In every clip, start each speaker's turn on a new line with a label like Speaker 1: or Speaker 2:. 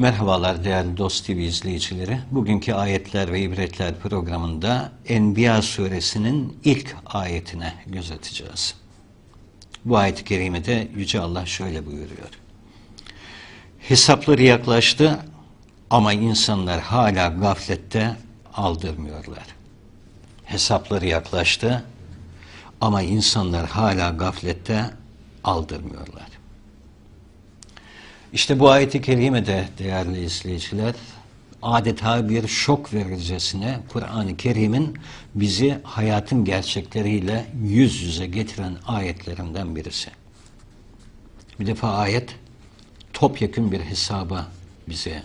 Speaker 1: Merhabalar değerli Dost TV izleyicileri. Bugünkü Ayetler ve İbretler programında Enbiya suresinin ilk ayetine göz atacağız. Bu ayet-i kerimede Yüce Allah şöyle buyuruyor. Hesapları yaklaştı ama insanlar hala gaflette aldırmıyorlar. Hesapları yaklaştı ama insanlar hala gaflette aldırmıyorlar. İşte bu ayeti kerimede değerli izleyiciler adeta bir şok vericesine Kur'an-ı Kerim'in bizi hayatın gerçekleriyle yüz yüze getiren ayetlerinden birisi. Bir defa ayet topyekun bir hesaba bize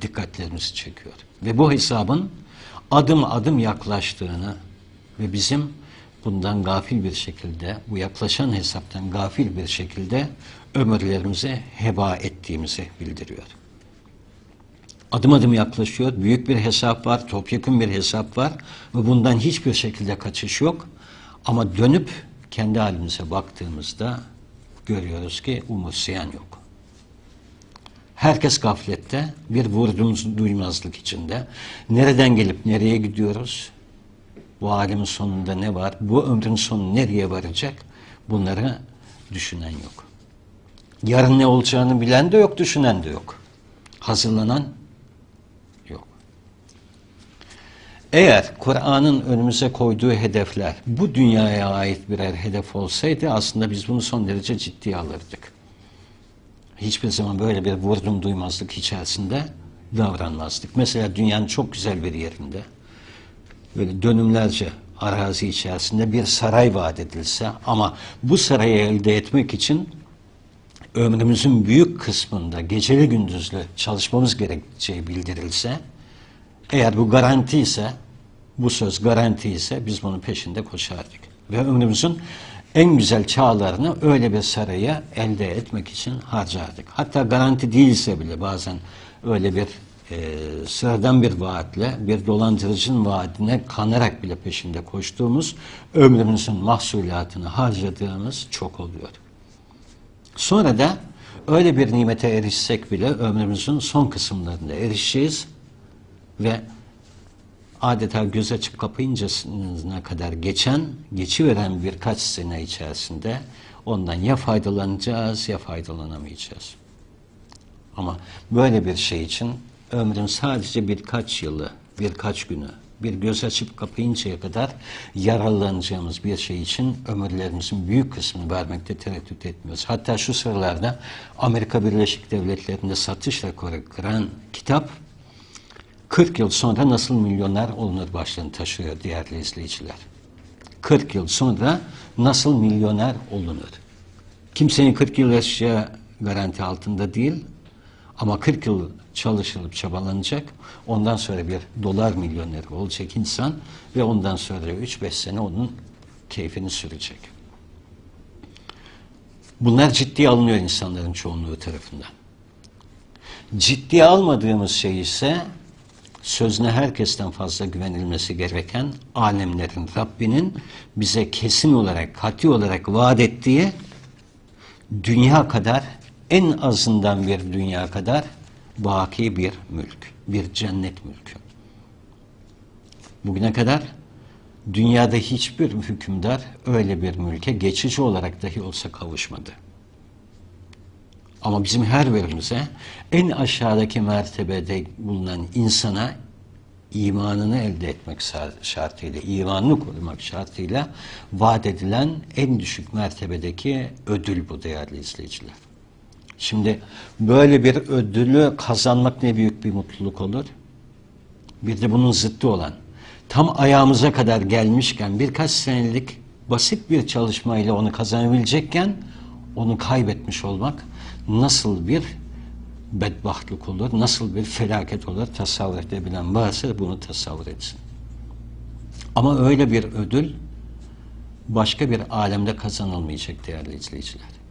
Speaker 1: dikkatlerimizi çekiyor. Ve bu hesabın adım adım yaklaştığını ve bizim bundan gafil bir şekilde, bu yaklaşan hesaptan gafil bir şekilde ömürlerimizi heba ettiğimizi bildiriyor. Adım adım yaklaşıyor. Büyük bir hesap var, topyekun bir hesap var ve bundan hiçbir şekilde kaçış yok. Ama dönüp kendi halimize baktığımızda görüyoruz ki umursayan yok. Herkes gaflette, bir vurdumuz duymazlık içinde. Nereden gelip nereye gidiyoruz? Bu alemin sonunda ne var? Bu ömrün sonu nereye varacak? Bunları düşünen yok. Yarın ne olacağını bilen de yok, düşünen de yok. Hazırlanan yok. Eğer Kur'an'ın önümüze koyduğu hedefler bu dünyaya ait birer hedef olsaydı aslında biz bunu son derece ciddiye alırdık. Hiçbir zaman böyle bir vurdum duymazlık içerisinde davranmazdık. Mesela dünyanın çok güzel bir yerinde böyle dönümlerce arazi içerisinde bir saray vaat edilse ama bu sarayı elde etmek için ömrümüzün büyük kısmında geceli gündüzlü çalışmamız gerekeceği bildirilse eğer bu garanti ise bu söz garanti ise biz bunun peşinde koşardık. Ve ömrümüzün en güzel çağlarını öyle bir sarayı elde etmek için harcardık. Hatta garanti değilse bile bazen öyle bir e, sıradan bir vaatle, bir dolandırıcının vaadine kanarak bile peşinde koştuğumuz, ömrümüzün mahsulatını harcadığımız çok oluyor. Sonra da öyle bir nimete erişsek bile ömrümüzün son kısımlarında erişeceğiz ve adeta göz açıp kapayıncasına kadar geçen, geçiveren birkaç sene içerisinde ondan ya faydalanacağız ya faydalanamayacağız. Ama böyle bir şey için ömrün sadece birkaç yılı, birkaç günü, bir göz açıp kapayıncaya kadar yararlanacağımız bir şey için ömürlerimizin büyük kısmını vermekte tereddüt etmiyoruz. Hatta şu sıralarda Amerika Birleşik Devletleri'nde satış rekoru kıran kitap 40 yıl sonra nasıl milyoner olunur başlığını taşıyor değerli izleyiciler. 40 yıl sonra nasıl milyoner olunur? Kimsenin 40 yıl yaşayacağı garanti altında değil ama 40 yıl çalışılıp çabalanacak. Ondan sonra bir dolar milyoneri olacak insan ve ondan sonra 3-5 sene onun keyfini sürecek. Bunlar ciddiye alınıyor insanların çoğunluğu tarafından. Ciddiye almadığımız şey ise sözüne herkesten fazla güvenilmesi gereken alemlerin Rabbinin bize kesin olarak, kati olarak vaat ettiği dünya kadar en azından bir dünya kadar baki bir mülk, bir cennet mülkü. Bugüne kadar dünyada hiçbir hükümdar öyle bir mülke geçici olarak dahi olsa kavuşmadı. Ama bizim her birimize en aşağıdaki mertebede bulunan insana imanını elde etmek şartıyla, imanını korumak şartıyla vaat edilen en düşük mertebedeki ödül bu değerli izleyiciler. Şimdi böyle bir ödülü kazanmak ne büyük bir mutluluk olur. Bir de bunun zıttı olan tam ayağımıza kadar gelmişken birkaç senelik basit bir çalışmayla onu kazanabilecekken onu kaybetmiş olmak nasıl bir bedbahtlık olur, nasıl bir felaket olur tasavvur edebilen varsa bunu tasavvur etsin. Ama öyle bir ödül başka bir alemde kazanılmayacak değerli izleyiciler.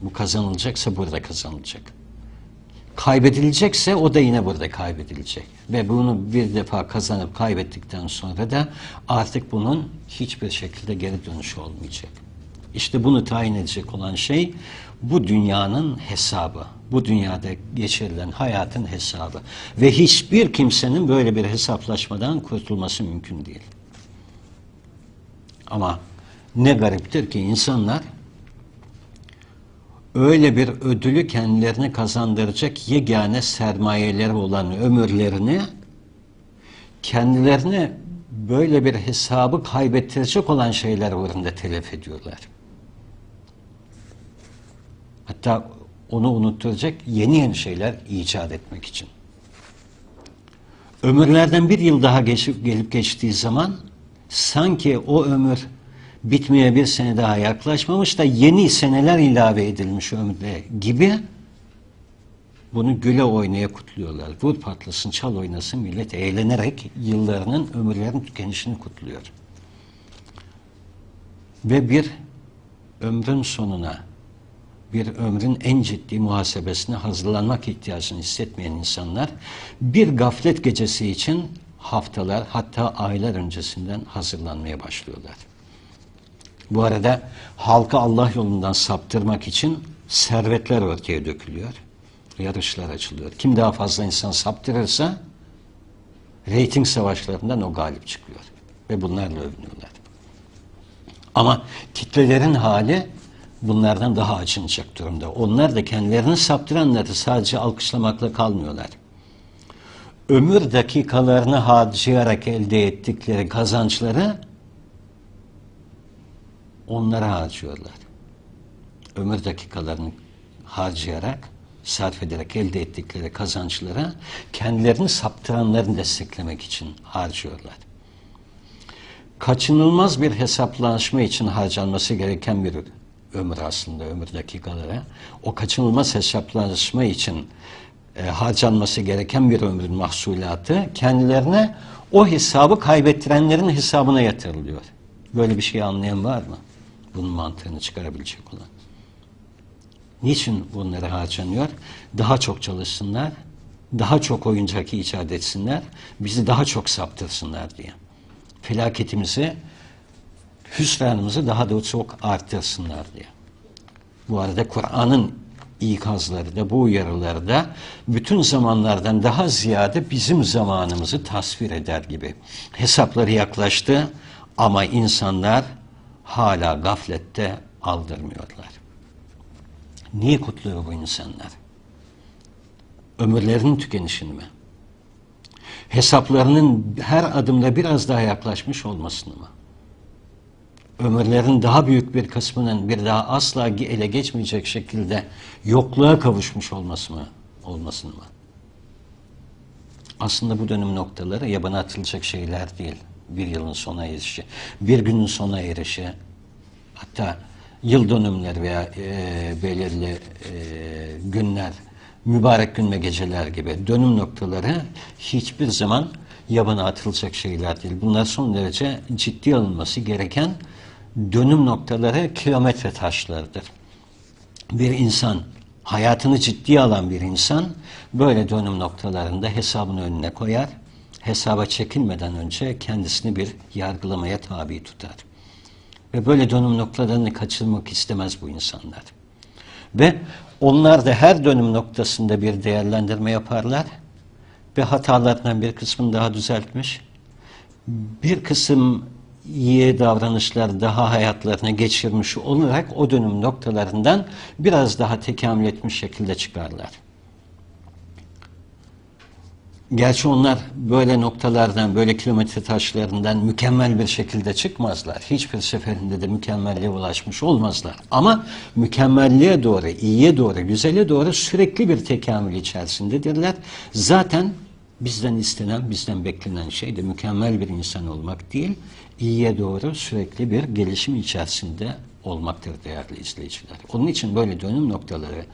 Speaker 1: Bu kazanılacaksa burada kazanılacak. Kaybedilecekse o da yine burada kaybedilecek. Ve bunu bir defa kazanıp kaybettikten sonra da artık bunun hiçbir şekilde geri dönüşü olmayacak. İşte bunu tayin edecek olan şey bu dünyanın hesabı. Bu dünyada geçirilen hayatın hesabı. Ve hiçbir kimsenin böyle bir hesaplaşmadan kurtulması mümkün değil. Ama ne gariptir ki insanlar öyle bir ödülü kendilerine kazandıracak yegane sermayeleri olan ömürlerini kendilerine böyle bir hesabı kaybettirecek olan şeyler uğrunda telef ediyorlar. Hatta onu unutturacak yeni yeni şeyler icat etmek için. Ömürlerden bir yıl daha geçip gelip geçtiği zaman sanki o ömür bitmeye bir sene daha yaklaşmamış da yeni seneler ilave edilmiş ömrde gibi bunu güle oynaya kutluyorlar. Vur patlasın, çal oynasın millet eğlenerek yıllarının, ömürlerin tükenişini kutluyor. Ve bir ömrün sonuna, bir ömrün en ciddi muhasebesine hazırlanmak ihtiyacını hissetmeyen insanlar bir gaflet gecesi için haftalar hatta aylar öncesinden hazırlanmaya başlıyorlar. Bu arada halkı Allah yolundan saptırmak için servetler ortaya dökülüyor. Yarışlar açılıyor. Kim daha fazla insan saptırırsa reyting savaşlarından o galip çıkıyor. Ve bunlarla övünüyorlar. Ama kitlelerin hali bunlardan daha acınacak durumda. Onlar da kendilerini saptıranları sadece alkışlamakla kalmıyorlar. Ömür dakikalarını harcayarak elde ettikleri kazançları onlara harcıyorlar. Ömür dakikalarını harcayarak, sarf ederek elde ettikleri kazançlara kendilerini saptıranlarını desteklemek için harcıyorlar. Kaçınılmaz bir hesaplaşma için harcanması gereken bir ömür aslında, ömür dakikalara. O kaçınılmaz hesaplaşma için e, harcanması gereken bir ömrün mahsulatı kendilerine o hesabı kaybettirenlerin hesabına yatırılıyor. Böyle bir şey anlayan var mı? Bunun mantığını çıkarabilecek olan. Niçin bunları harcanıyor? Daha çok çalışsınlar, daha çok oyuncak icat etsinler, bizi daha çok saptırsınlar diye. Felaketimizi, hüsranımızı daha da çok artırsınlar diye. Bu arada Kur'an'ın ikazları da bu uyarıları da bütün zamanlardan daha ziyade bizim zamanımızı tasvir eder gibi. Hesapları yaklaştı ama insanlar hala gaflette aldırmıyorlar. Niye kutluyor bu insanlar? Ömürlerinin tükenişini mi? Hesaplarının her adımda biraz daha yaklaşmış olmasını mı? Ömürlerin daha büyük bir kısmının bir daha asla ele geçmeyecek şekilde yokluğa kavuşmuş olması mı? Olmasını mı? Aslında bu dönüm noktaları yabana atılacak şeyler değil. Bir yılın sona erişi, bir günün sona erişi, hatta yıl dönümleri veya e, belirli e, günler, mübarek gün ve geceler gibi dönüm noktaları hiçbir zaman yabana atılacak şeyler değil. Bunlar son derece ciddi alınması gereken dönüm noktaları kilometre taşlarıdır. Bir insan, hayatını ciddiye alan bir insan böyle dönüm noktalarında hesabını önüne koyar. Hesaba çekilmeden önce kendisini bir yargılamaya tabi tutar. Ve böyle dönüm noktalarını kaçırmak istemez bu insanlar. Ve onlar da her dönüm noktasında bir değerlendirme yaparlar ve hatalarından bir kısmını daha düzeltmiş, bir kısım iyi davranışlar daha hayatlarına geçirmiş olarak o dönüm noktalarından biraz daha tekamül etmiş şekilde çıkarlar. Gerçi onlar böyle noktalardan, böyle kilometre taşlarından mükemmel bir şekilde çıkmazlar. Hiçbir seferinde de mükemmelliğe ulaşmış olmazlar. Ama mükemmelliğe doğru, iyiye doğru, güzele doğru sürekli bir tekamül içerisindedirler. Zaten bizden istenen, bizden beklenen şey de mükemmel bir insan olmak değil, iyiye doğru sürekli bir gelişim içerisinde olmaktır değerli izleyiciler. Onun için böyle dönüm noktaları,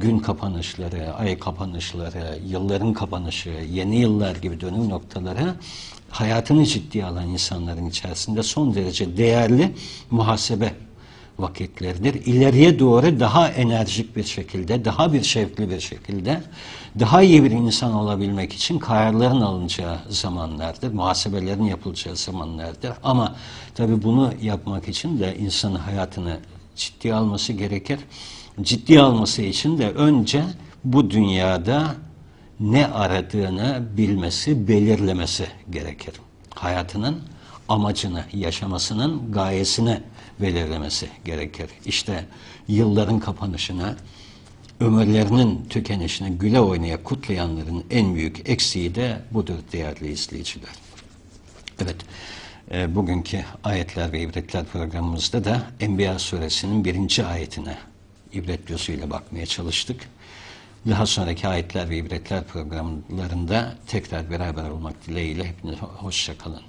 Speaker 1: gün kapanışları, ay kapanışları, yılların kapanışı, yeni yıllar gibi dönüm noktaları hayatını ciddiye alan insanların içerisinde son derece değerli muhasebe vakitleridir. İleriye doğru daha enerjik bir şekilde, daha bir şevkli bir şekilde, daha iyi bir insan olabilmek için kararların alınacağı zamanlardır, muhasebelerin yapılacağı zamanlardır. Ama tabii bunu yapmak için de insanın hayatını ciddiye alması gerekir. Ciddiye alması için de önce bu dünyada ne aradığını bilmesi, belirlemesi gerekir. Hayatının amacını, yaşamasının gayesini belirlemesi gerekir. İşte yılların kapanışına, ömürlerinin tükenişine güle oynaya kutlayanların en büyük eksiği de budur değerli izleyiciler. Evet, e, bugünkü ayetler ve ibretler programımızda da Enbiya suresinin birinci ayetine ibret gözüyle bakmaya çalıştık. Daha sonraki ayetler ve ibretler programlarında tekrar beraber olmak dileğiyle hepinize hoşça kalın.